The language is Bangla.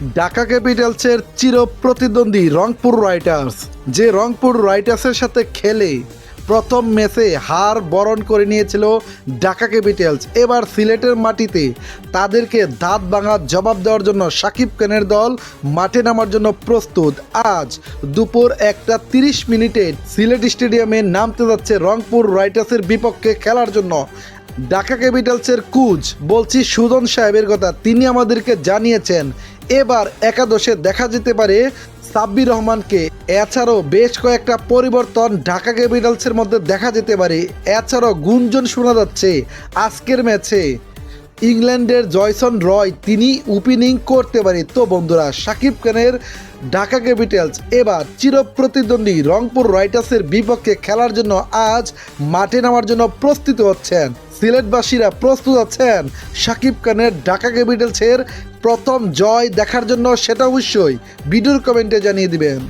ঢাকা ক্যাপিটালসের চির প্রতিদ্বন্দ্বী রংপুর রাইটার্স। যে রংপুর রাইটার্সের সাথে খেলে প্রথম ম্যাচে হার বরণ করে নিয়েছিল ঢাকা ক্যাপিটালস। এবার সিলেটের মাটিতে তাদেরকে দাঁত ভাঙার জবাব দেওয়ার জন্য সাকিব খানের দল মাঠে নামার জন্য প্রস্তুত। আজ দুপুর একটা তিরিশ মিনিটে সিলেট স্টেডিয়ামে নামতে যাচ্ছে রংপুর রাইটার্সের বিপক্ষে খেলার জন্য। ঢাকা ক্যাপিটালসের কুচ, বলছি সুজন সাহেবের কথা, তিনি আমাদেরকে জানিয়েছেন এবার একাদশে দেখা যেতে পারে সাব্বির রহমানকে। এছাড়াও বেশ কয়েকটা পরিবর্তন ঢাকা ক্যাপিটালসের মধ্যে দেখা যেতে পারে। এছাড়াও গুঞ্জন শোনা যাচ্ছে আজকের ম্যাচে। ইংল্যান্ডের জয়সন রয় তিনি ওপেনিং করতে পারে। তো বন্ধুরা, সাকিব খানের ঢাকা ক্যাপিটালস এবার চিরপ্রতিদ্বন্দ্বী রংপুর রাইটার্সের বিপক্ষে খেলার জন্য আজ মাঠে নামার জন্য প্রস্তুত হচ্ছেন। সিলেটবাসীরা প্রস্তুত আছেন সাকিব খানের ঢাকা ক্যাপিটালসের প্রথম জয় দেখার জন্য, সেটা অবশ্যই ভিডিওর কমেন্টে জানিয়ে দিবেন।